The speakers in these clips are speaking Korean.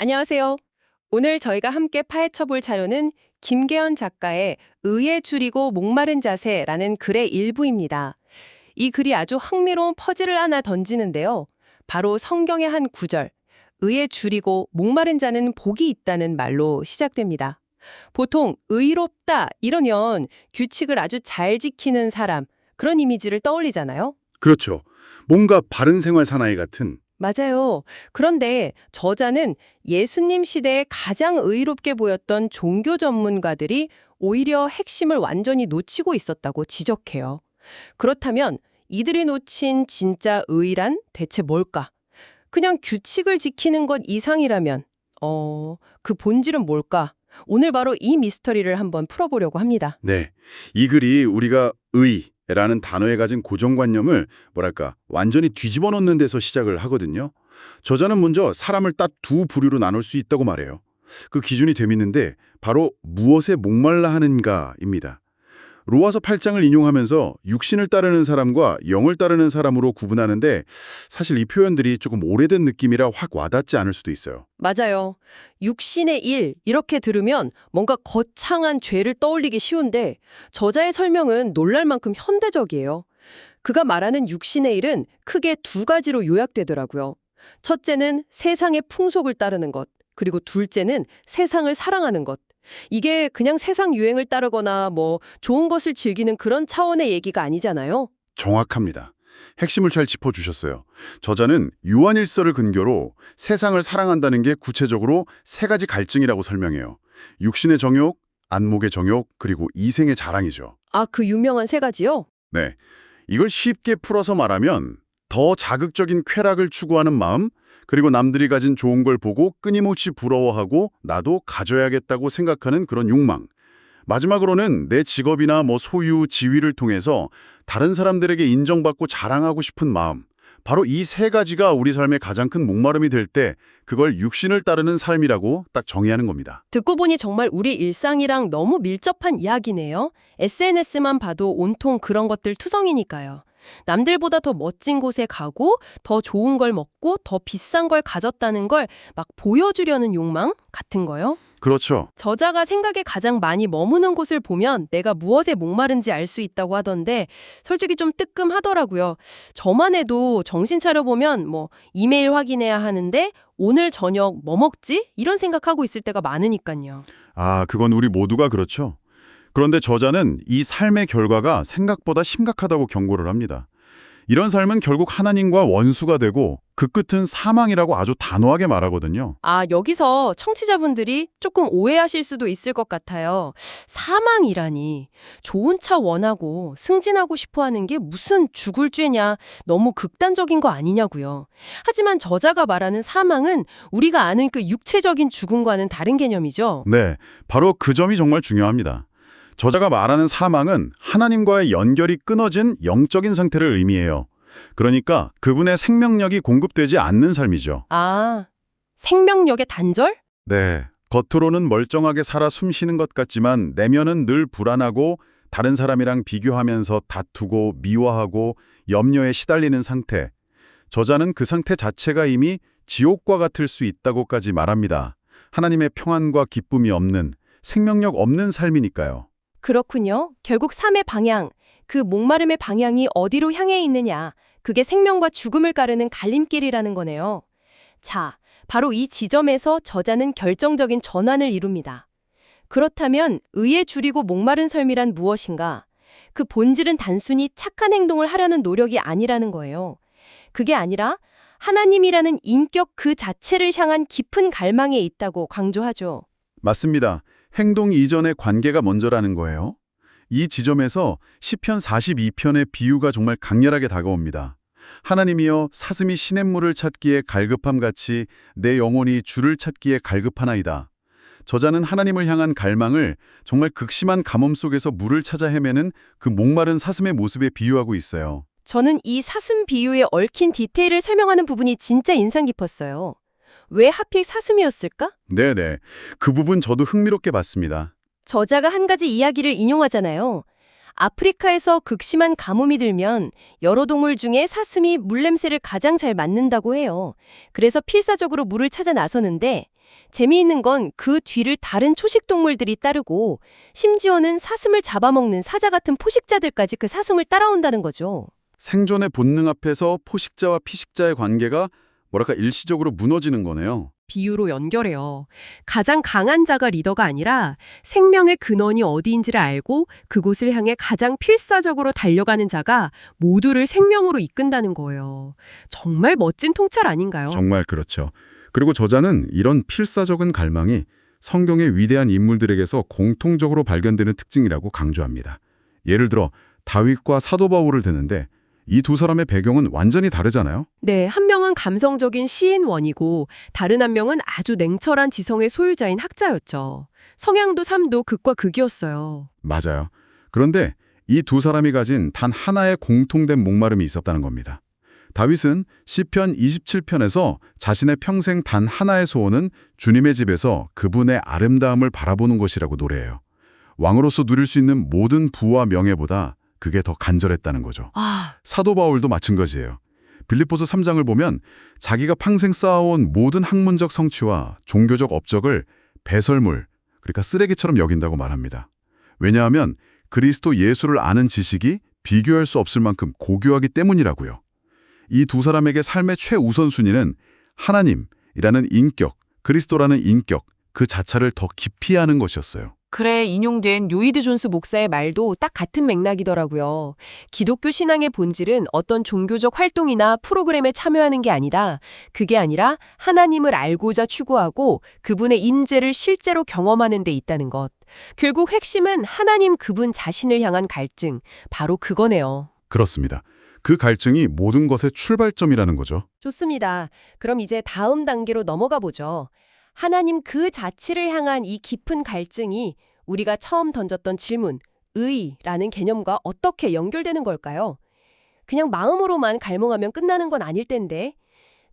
안녕하세요. 오늘 저희가 함께 파헤쳐 볼 자료는 김계연 작가의 의에 줄이고 목마른 자세라는 글의 일부입니다. 이 글이 아주 흥미로운 퍼즐을 하나 던지는데요. 바로 성경의 한 구절, 의에 줄이고 목마른 자는 복이 있다는 말로 시작됩니다. 보통 의롭다 이러면 규칙을 아주 잘 지키는 사람, 그런 이미지를 떠올리잖아요. 그렇죠. 뭔가 바른 생활 사나이 같은 맞아요. 그런데 저자는 예수님 시대에 가장 의롭게 보였던 종교 전문가들이 오히려 핵심을 완전히 놓치고 있었다고 지적해요. 그렇다면 이들이 놓친 진짜 의란 대체 뭘까? 그냥 규칙을 지키는 것 이상이라면, 어, 그 본질은 뭘까? 오늘 바로 이 미스터리를 한번 풀어보려고 합니다. 네. 이 글이 우리가 의 라는 단어에 가진 고정관념을 뭐랄까 완전히 뒤집어 놓는 데서 시작을 하거든요. 저자는 먼저 사람을 딱 두 부류로 나눌 수 있다고 말해요. 그 기준이 재밌는데 바로 무엇에 목말라 하는가입니다. 로아서 8장을 인용하면서 육신을 따르는 사람과 영을 따르는 사람으로 구분하는데 사실 이 표현들이 조금 오래된 느낌이라 확 와닿지 않을 수도 있어요. 맞아요. 육신의 일 이렇게 들으면 뭔가 거창한 죄를 떠올리기 쉬운데 저자의 설명은 놀랄 만큼 현대적이에요. 그가 말하는 육신의 일은 크게 두 가지로 요약되더라고요. 첫째는 세상의 풍속을 따르는 것, 그리고 둘째는 세상을 사랑하는 것. 이게 그냥 세상 유행을 따르거나 뭐 좋은 것을 즐기는 그런 차원의 얘기가 아니잖아요. 정확합니다. 핵심을 잘 짚어주셨어요. 저자는 요한일서를 근거로 세상을 사랑한다는 게 구체적으로 세 가지 갈증이라고 설명해요. 육신의 정욕, 안목의 정욕, 그리고 이생의 자랑이죠. 아, 그 유명한 세 가지요? 네. 이걸 쉽게 풀어서 말하면 더 자극적인 쾌락을 추구하는 마음, 그리고 남들이 가진 좋은 걸 보고 끊임없이 부러워하고 나도 가져야겠다고 생각하는 그런 욕망. 마지막으로는 내 직업이나 뭐 소유, 지위를 통해서 다른 사람들에게 인정받고 자랑하고 싶은 마음. 바로 이 세 가지가 우리 삶의 가장 큰 목마름이 될 때 그걸 육신을 따르는 삶이라고 딱 정의하는 겁니다. 듣고 보니 정말 우리 일상이랑 너무 밀접한 이야기네요. SNS만 봐도 온통 그런 것들 투성이니까요. 남들보다 더 멋진 곳에 가고 더 좋은 걸 먹고 더 비싼 걸 가졌다는 걸 막 보여주려는 욕망 같은 거요. 그렇죠. 저자가 생각에 가장 많이 머무는 곳을 보면 내가 무엇에 목마른지 알 수 있다고 하던데 솔직히 좀 뜨끔하더라고요. 저만 해도 정신 차려보면 뭐 이메일 확인해야 하는데 오늘 저녁 뭐 먹지? 이런 생각하고 있을 때가 많으니까요. 아, 그건 우리 모두가 그렇죠. 그런데 저자는 이 삶의 결과가 생각보다 심각하다고 경고를 합니다. 이런 삶은 결국 하나님과 원수가 되고 그 끝은 사망이라고 아주 단호하게 말하거든요. 아, 여기서 청취자분들이 조금 오해하실 수도 있을 것 같아요. 사망이라니. 좋은 차 원하고 승진하고 싶어 하는 게 무슨 죽을 죄냐. 너무 극단적인 거 아니냐고요. 하지만 저자가 말하는 사망은 우리가 아는 그 육체적인 죽음과는 다른 개념이죠. 네, 바로 그 점이 정말 중요합니다. 저자가 말하는 사망은 하나님과의 연결이 끊어진 영적인 상태를 의미해요. 그러니까 그분의 생명력이 공급되지 않는 삶이죠. 아, 생명력의 단절? 네, 겉으로는 멀쩡하게 살아 숨쉬는 것 같지만 내면은 늘 불안하고 다른 사람이랑 비교하면서 다투고 미워하고 염려에 시달리는 상태. 저자는 그 상태 자체가 이미 지옥과 같을 수 있다고까지 말합니다. 하나님의 평안과 기쁨이 없는 생명력 없는 삶이니까요. 그렇군요. 결국 삶의 방향, 그 목마름의 방향이 어디로 향해 있느냐. 그게 생명과 죽음을 가르는 갈림길이라는 거네요. 자, 바로 이 지점에서 저자는 결정적인 전환을 이룹니다. 그렇다면 의에 줄이고 목마른 삶이란 무엇인가? 그 본질은 단순히 착한 행동을 하려는 노력이 아니라는 거예요. 그게 아니라 하나님이라는 인격 그 자체를 향한 깊은 갈망에 있다고 강조하죠. 맞습니다. 행동 이전의 관계가 먼저라는 거예요. 이 지점에서 시편 42편의 비유가 정말 강렬하게 다가옵니다. 하나님이여 사슴이 시냇물을 찾기에 갈급함 같이 내 영혼이 주를 찾기에 갈급하나이다. 저자는 하나님을 향한 갈망을 정말 극심한 가뭄 속에서 물을 찾아 헤매는 그 목마른 사슴의 모습에 비유하고 있어요. 저는 이 사슴 비유에 얽힌 디테일을 설명하는 부분이 진짜 인상 깊었어요. 왜 하필 사슴이었을까? 네네. 그 부분 저도 흥미롭게 봤습니다. 저자가 한 가지 이야기를 인용하잖아요. 아프리카에서 극심한 가뭄이 들면 여러 동물 중에 사슴이 물냄새를 가장 잘 맡는다고 해요. 그래서 필사적으로 물을 찾아 나서는데 재미있는 건 그 뒤를 다른 초식 동물들이 따르고 심지어는 사슴을 잡아먹는 사자 같은 포식자들까지 그 사슴을 따라온다는 거죠. 생존의 본능 앞에서 포식자와 피식자의 관계가 뭐랄까 일시적으로 무너지는 거네요. 비유로 연결해요. 가장 강한 자가 리더가 아니라 생명의 근원이 어디인지를 알고 그곳을 향해 가장 필사적으로 달려가는 자가 모두를 생명으로 이끈다는 거예요. 정말 멋진 통찰 아닌가요? 정말 그렇죠. 그리고 저자는 이런 필사적인 갈망이 성경의 위대한 인물들에게서 공통적으로 발견되는 특징이라고 강조합니다. 예를 들어 다윗과 사도 바울을 드는데 이 두 사람의 배경은 완전히 다르잖아요. 네, 한 명은 감성적인 시인원이고 다른 한 명은 아주 냉철한 지성의 소유자인 학자였죠. 성향도 삶도 극과 극이었어요. 맞아요. 그런데 이 두 사람이 가진 단 하나의 공통된 목마름이 있었다는 겁니다. 다윗은 시편 27편에서 자신의 평생 단 하나의 소원은 주님의 집에서 그분의 아름다움을 바라보는 것이라고 노래해요. 왕으로서 누릴 수 있는 모든 부와 명예보다 그게 더 간절했다는 거죠. 아, 사도 바울도 마찬가지예요. 빌립보서 3장을 보면 자기가 평생 쌓아온 모든 학문적 성취와 종교적 업적을 배설물, 그러니까 쓰레기처럼 여긴다고 말합니다. 왜냐하면 그리스도 예수를 아는 지식이 비교할 수 없을 만큼 고교하기 때문이라고요. 이 두 사람에게 삶의 최우선순위는 하나님이라는 인격, 그리스도라는 인격, 그 자체를 더 깊이 아는 것이었어요. 그래 인용된 요이드 존스 목사의 말도 딱 같은 맥락이더라고요. 기독교 신앙의 본질은 어떤 종교적 활동이나 프로그램에 참여하는 게 아니다. 그게 아니라 하나님을 알고자 추구하고 그분의 임재를 실제로 경험하는 데 있다는 것. 결국 핵심은 하나님 그분 자신을 향한 갈증. 바로 그거네요. 그렇습니다. 그 갈증이 모든 것의 출발점이라는 거죠. 좋습니다. 그럼 이제 다음 단계로 넘어가 보죠. 하나님 그 자체를 향한 이 깊은 갈증이 우리가 처음 던졌던 질문, 의라는 개념과 어떻게 연결되는 걸까요? 그냥 마음으로만 갈망하면 끝나는 건 아닐 텐데.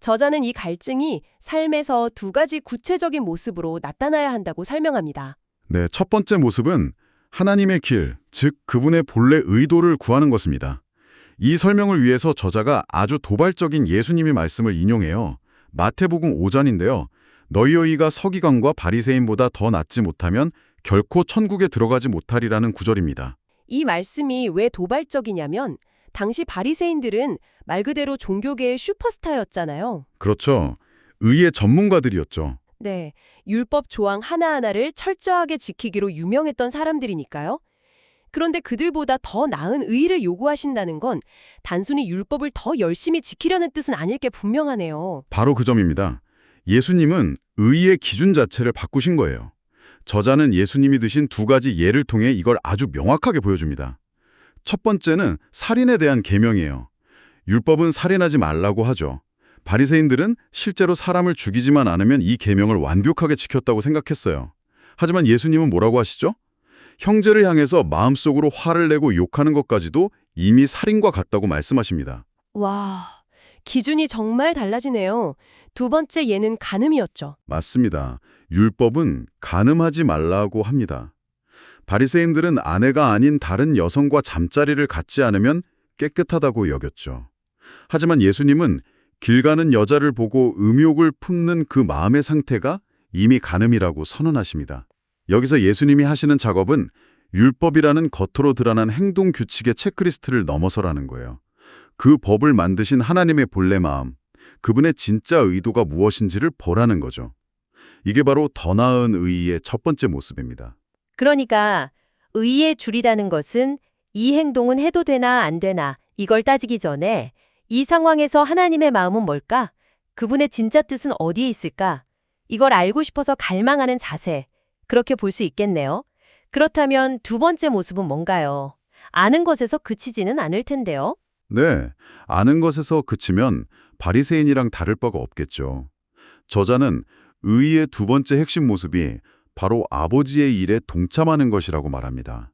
저자는 이 갈증이 삶에서 두 가지 구체적인 모습으로 나타나야 한다고 설명합니다. 네, 첫 번째 모습은 하나님의 길, 즉 그분의 본래 의도를 구하는 것입니다. 이 설명을 위해서 저자가 아주 도발적인 예수님의 말씀을 인용해요. 마태복음 5장인데요. 너희어이가 서기관과 바리새인보다 더 낫지 못하면 결코 천국에 들어가지 못하리라는 구절입니다. 이 말씀이 왜 도발적이냐면 당시 바리새인들은 말 그대로 종교계의 슈퍼스타였잖아요. 그렇죠. 의의 전문가들이었죠. 네, 율법 조항 하나하나를 철저하게 지키기로 유명했던 사람들이니까요. 그런데 그들보다 더 나은 의의를 요구하신다는 건 단순히 율법을 더 열심히 지키려는 뜻은 아닐 게 분명하네요. 바로 그 점입니다. 예수님은 의의 기준 자체를 바꾸신 거예요. 저자는 예수님이 드신 두 가지 예를 통해 이걸 아주 명확하게 보여줍니다. 첫 번째는 살인에 대한 계명이에요. 율법은 살인하지 말라고 하죠. 바리새인들은 실제로 사람을 죽이지만 않으면 이 계명을 완벽하게 지켰다고 생각했어요. 하지만 예수님은 뭐라고 하시죠? 형제를 향해서 마음속으로 화를 내고 욕하는 것까지도 이미 살인과 같다고 말씀하십니다. 와, 기준이 정말 달라지네요. 두 번째 예는 간음이었죠. 맞습니다. 율법은 간음하지 말라고 합니다. 바리새인들은 아내가 아닌 다른 여성과 잠자리를 갖지 않으면 깨끗하다고 여겼죠. 하지만 예수님은 길 가는 여자를 보고 음욕을 품는 그 마음의 상태가 이미 간음이라고 선언하십니다. 여기서 예수님이 하시는 작업은 율법이라는 겉으로 드러난 행동 규칙의 체크리스트를 넘어서라는 거예요. 그 법을 만드신 하나님의 본래 마음, 그분의 진짜 의도가 무엇인지를 보라는 거죠. 이게 바로 더 나은 의의의 첫 번째 모습입니다. 그러니까 의에 줄이다는 것은 이 행동은 해도 되나 안 되나 이걸 따지기 전에 이 상황에서 하나님의 마음은 뭘까? 그분의 진짜 뜻은 어디에 있을까? 이걸 알고 싶어서 갈망하는 자세. 그렇게 볼 수 있겠네요. 그렇다면 두 번째 모습은 뭔가요? 아는 것에서 그치지는 않을 텐데요. 네, 아는 것에서 그치면 바리새인이랑 다를 바가 없겠죠. 저자는 의의 두 번째 핵심 모습이 바로 아버지의 일에 동참하는 것이라고 말합니다.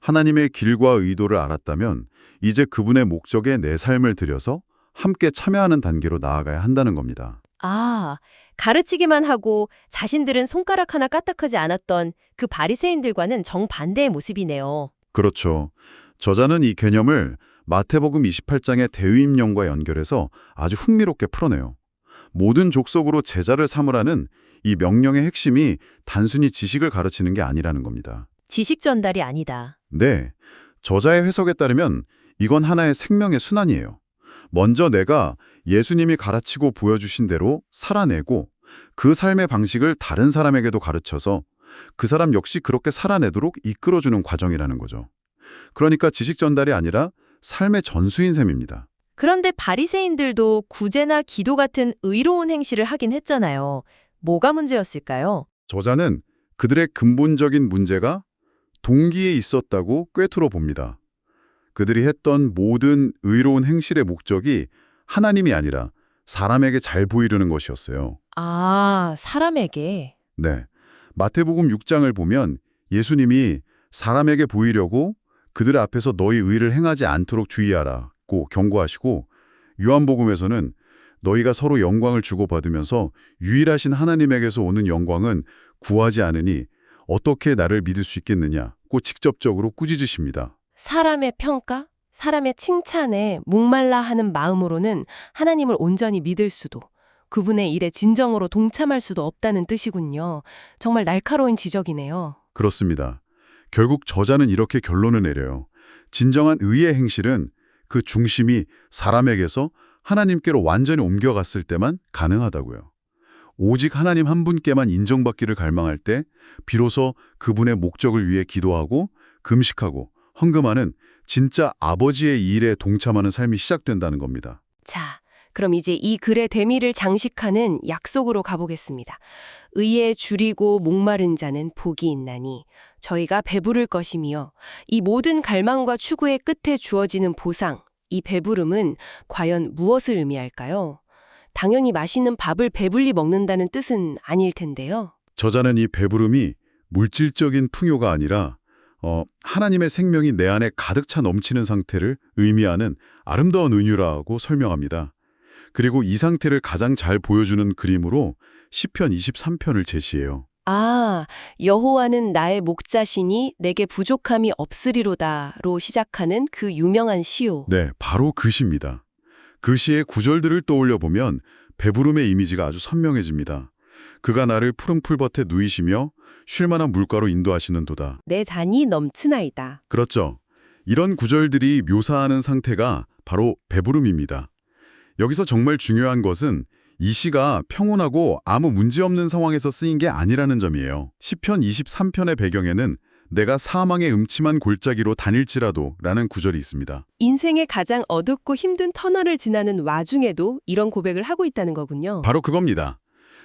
하나님의 길과 의도를 알았다면 이제 그분의 목적에 내 삶을 들여서 함께 참여하는 단계로 나아가야 한다는 겁니다. 아, 가르치기만 하고 자신들은 손가락 하나 까딱하지 않았던 그 바리새인들과는 정반대의 모습이네요. 그렇죠. 저자는 이 개념을 마태복음 28장의 대위임령과 연결해서 아주 흥미롭게 풀어내요. 모든 족속으로 제자를 삼으라는 이 명령의 핵심이 단순히 지식을 가르치는 게 아니라는 겁니다. 지식 전달이 아니다. 네, 저자의 해석에 따르면 이건 하나의 생명의 순환이에요. 먼저 내가 예수님이 가르치고 보여주신 대로 살아내고 그 삶의 방식을 다른 사람에게도 가르쳐서 그 사람 역시 그렇게 살아내도록 이끌어주는 과정이라는 거죠. 그러니까 지식 전달이 아니라 삶의 전수인 셈입니다. 그런데 바리새인들도 구제나 기도 같은 의로운 행실을 하긴 했잖아요. 뭐가 문제였을까요? 저자는 그들의 근본적인 문제가 동기에 있었다고 꿰뚫어 봅니다. 그들이 했던 모든 의로운 행실의 목적이 하나님이 아니라 사람에게 잘 보이려는 것이었어요. 아, 사람에게. 네. 마태복음 6장을 보면 예수님이 사람에게 보이려고 그들 앞에서 너희 의를 행하지 않도록 주의하라고 경고하시고 요한복음에서는 너희가 서로 영광을 주고받으면서 유일하신 하나님에게서 오는 영광은 구하지 않으니 어떻게 나를 믿을 수 있겠느냐고 직접적으로 꾸짖으십니다. 사람의 평가, 사람의 칭찬에 목말라 하는 마음으로는 하나님을 온전히 믿을 수도, 그분의 일에 진정으로 동참할 수도 없다는 뜻이군요. 정말 날카로운 지적이네요. 그렇습니다. 결국 저자는 이렇게 결론을 내려요. 진정한 의의 행실은 그 중심이 사람에게서 하나님께로 완전히 옮겨갔을 때만 가능하다고요. 오직 하나님 한 분께만 인정받기를 갈망할 때 비로소 그분의 목적을 위해 기도하고 금식하고 헌금하는 진짜 아버지의 일에 동참하는 삶이 시작된다는 겁니다. 자, 그럼 이제 이 글의 대미를 장식하는 약속으로 가보겠습니다. 의에 줄이고 목마른 자는 복이 있나니 저희가 배부를 것이며 이 모든 갈망과 추구의 끝에 주어지는 보상, 이 배부름은 과연 무엇을 의미할까요? 당연히 맛있는 밥을 배불리 먹는다는 뜻은 아닐 텐데요. 저자는 이 배부름이 물질적인 풍요가 아니라 어, 하나님의 생명이 내 안에 가득 차 넘치는 상태를 의미하는 아름다운 은유라고 설명합니다. 그리고 이 상태를 가장 잘 보여주는 그림으로 시편 23편을 제시해요. 아, 여호와는 나의 목자시니 내게 부족함이 없으리로다로 시작하는 그 유명한 시오. 네, 바로 그 시입니다. 그 시의 구절들을 떠올려 보면 배부름의 이미지가 아주 선명해집니다. 그가 나를 푸른 풀밭에 누이시며 쉴만한 물가로 인도하시는 도다. 내 잔이 넘치나이다. 그렇죠. 이런 구절들이 묘사하는 상태가 바로 배부름입니다. 여기서 정말 중요한 것은 이 시가 평온하고 아무 문제없는 상황에서 쓰인 게 아니라는 점이에요. 시편 23편의 배경에는 내가 사망의 음침한 골짜기로 다닐지라도 라는 구절이 있습니다. 인생의 가장 어둡고 힘든 터널을 지나는 와중에도 이런 고백을 하고 있다는 거군요. 바로 그겁니다.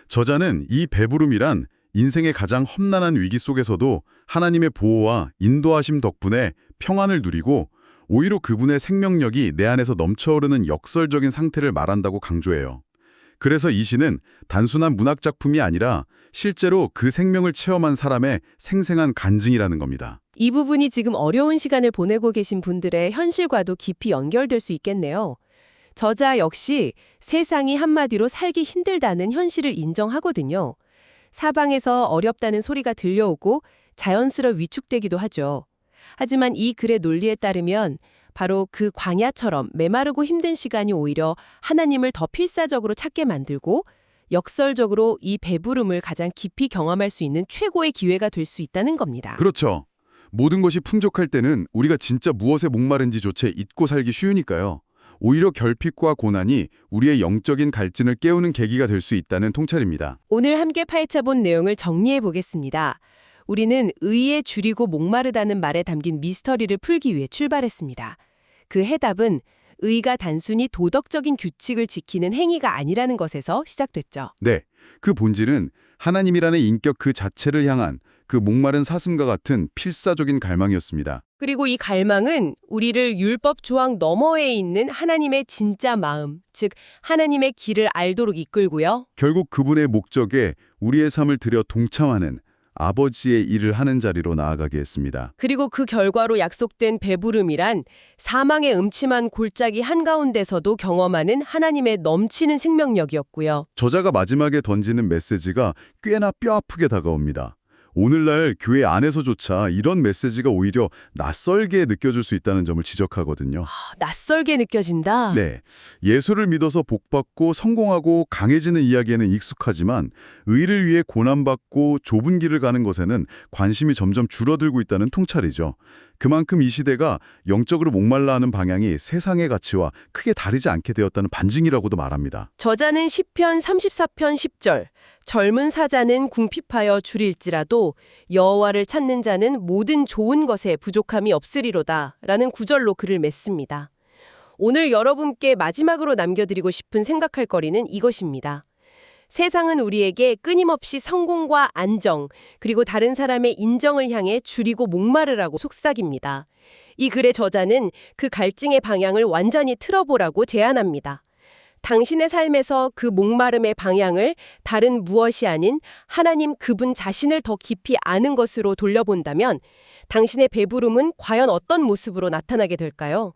저자는 이 배부름이란 인생의 가장 험난한 위기 속에서도 하나님의 보호와 인도하심 덕분에 평안을 누리고 오히려 그분의 생명력이 내 안에서 넘쳐오르는 역설적인 상태를 말한다고 강조해요. 그래서 이 시는 단순한 문학 작품이 아니라 실제로 그 생명을 체험한 사람의 생생한 간증이라는 겁니다. 이 부분이 지금 어려운 시간을 보내고 계신 분들의 현실과도 깊이 연결될 수 있겠네요. 저자 역시 세상이 한마디로 살기 힘들다는 현실을 인정하거든요. 사방에서 어렵다는 소리가 들려오고 자연스레 위축되기도 하죠. 하지만 이 글의 논리에 따르면 바로 그 광야처럼 메마르고 힘든 시간이 오히려 하나님을 더 필사적으로 찾게 만들고 역설적으로 이 배부름을 가장 깊이 경험할 수 있는 최고의 기회가 될 수 있다는 겁니다. 그렇죠. 모든 것이 풍족할 때는 우리가 진짜 무엇에 목마른지조차 잊고 살기 쉬우니까요. 오히려 결핍과 고난이 우리의 영적인 갈증을 깨우는 계기가 될 수 있다는 통찰입니다. 오늘 함께 파헤쳐본 내용을 정리해 보겠습니다. 우리는 의에 줄이고 목마르다는 말에 담긴 미스터리를 풀기 위해 출발했습니다. 그 해답은 의가 단순히 도덕적인 규칙을 지키는 행위가 아니라는 것에서 시작됐죠. 네, 그 본질은 하나님이라는 인격 그 자체를 향한 그 목마른 사슴과 같은 필사적인 갈망이었습니다. 그리고 이 갈망은 우리를 율법 조항 너머에 있는 하나님의 진짜 마음, 즉 하나님의 길을 알도록 이끌고요. 결국 그분의 목적에 우리의 삶을 들여 동참하는 아버지의 일을 하는 자리로 나아가게 했습니다. 그리고 그 결과로 약속된 배부름이란 사망의 음침한 골짜기 한가운데서도 경험하는 하나님의 넘치는 생명력이었고요. 저자가 마지막에 던지는 메시지가 꽤나 뼈아프게 다가옵니다. 오늘날 교회 안에서조차 이런 메시지가 오히려 낯설게 느껴질 수 있다는 점을 지적하거든요. 낯설게 느껴진다. 네. 예수를 믿어서 복받고 성공하고 강해지는 이야기에는 익숙하지만 의를 위해 고난받고 좁은 길을 가는 것에는 관심이 점점 줄어들고 있다는 통찰이죠. 그만큼 이 시대가 영적으로 목말라 하는 방향이 세상의 가치와 크게 다르지 않게 되었다는 반증이라고도 말합니다. 저자는 시편 34편 10절 젊은 사자는 궁핍하여 줄일지라도 여호와를 찾는 자는 모든 좋은 것에 부족함이 없으리로다 라는 구절로 글을 맺습니다. 오늘 여러분께 마지막으로 남겨드리고 싶은 생각할 거리는 이것입니다. 세상은 우리에게 끊임없이 성공과 안정, 그리고 다른 사람의 인정을 향해 줄이고 목마르라고 속삭입니다. 이 글의 저자는 그 갈증의 방향을 완전히 틀어보라고 제안합니다. 당신의 삶에서 그 목마름의 방향을 다른 무엇이 아닌 하나님 그분 자신을 더 깊이 아는 것으로 돌려본다면 당신의 배부름은 과연 어떤 모습으로 나타나게 될까요?